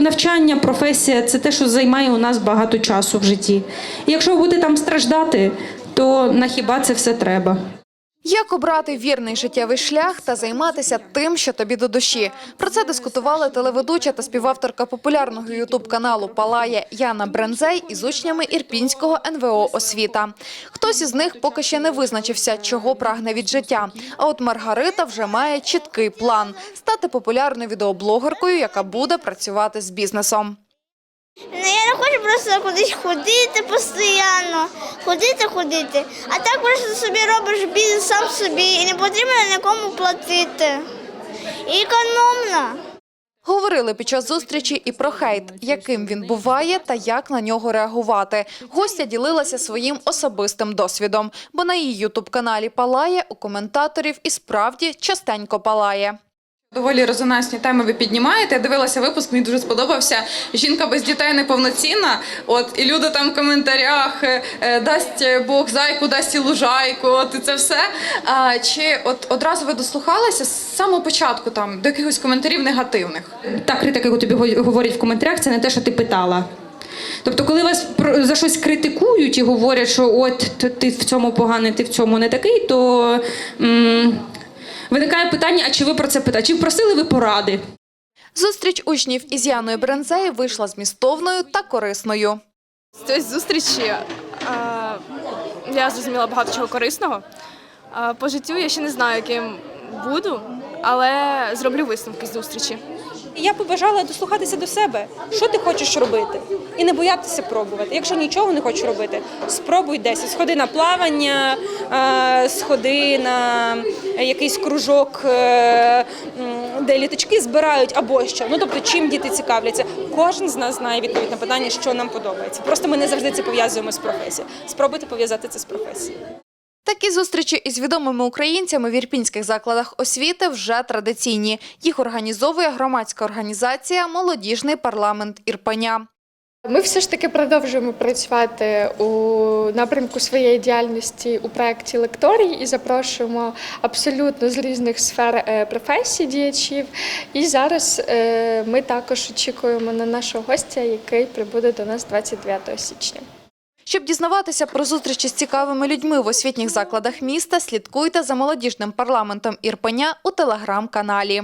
навчання, професія це те, що займає у нас багато часу в житті. І якщо ви будете там страждати, то на хіба це все треба? Як обрати вірний життєвий шлях та займатися тим, що тобі до душі? Про це дискутували телеведуча та співавторка популярного ютуб-каналу Палає Яна Брензей із учнями Ірпінського НВО «Освіта». Хтось із них поки ще не визначився, чого прагне від життя. А от Маргарита вже має чіткий план – стати популярною відеоблогеркою, яка буде працювати з бізнесом. Ну, я не хочу просто кудись ходити постійно, ходити, ходити. А так просто собі робиш бізнес сам собі і не потрібно нікому платити. І економно. Говорили під час зустрічі і про хейт, яким він буває та як на нього реагувати. Гостя ділилася своїм особистим досвідом, бо на її ютуб-каналі Палає у коментаторів і справді частенько палає. Доволі резонансні теми ви піднімаєте. Я дивилася випуск, мені дуже сподобався. Жінка без дітей неповноцінна. От і люди там в коментарях е, е, дасть Бог зайку, дасть і лужайку. От і це все. А, чи от одразу ви дослухалися з самого початку там до якихось коментарів негативних? Та критика, яку тобі говорять в коментарях, це не те, що ти питала. Тобто, коли вас за щось критикують і говорять, що от ти в цьому поганий, ти в цьому не такий, то м- виникає питання: а чи ви про це питали? Чи просили ви поради? Зустріч учнів із Яною Брензею вийшла змістовною та корисною. З цієї зустрічі е, я зрозуміла багато чого корисного. Е, По життю я ще не знаю, яким буду, але зроблю висновки з зустрічі. Я побажала дослухатися до себе, що ти хочеш робити, і не боятися пробувати. Якщо нічого не хочеш робити, спробуй десь. Сходи на плавання, е, сходи на якийсь кружок, е, де літачки збирають або що. Ну тобто, чим діти цікавляться. Кожен з нас знає відповідь на питання, що нам подобається. Просто ми не завжди це пов'язуємо з професією. Спробуйте пов'язати це з професією. Такі зустрічі із відомими українцями в ірпінських закладах освіти вже традиційні. Їх організовує громадська організація Молодіжний парламент Ірпеня. Ми все ж таки продовжуємо працювати у напрямку своєї діяльності у проєкті Лекторій і запрошуємо абсолютно з різних сфер е, професій діячів. І зараз е, ми також очікуємо на нашого гостя, який прибуде до нас 29 січня. Щоб дізнаватися про зустрічі з цікавими людьми в освітніх закладах міста, слідкуйте за молодіжним парламентом Ірпеня у телеграм-каналі.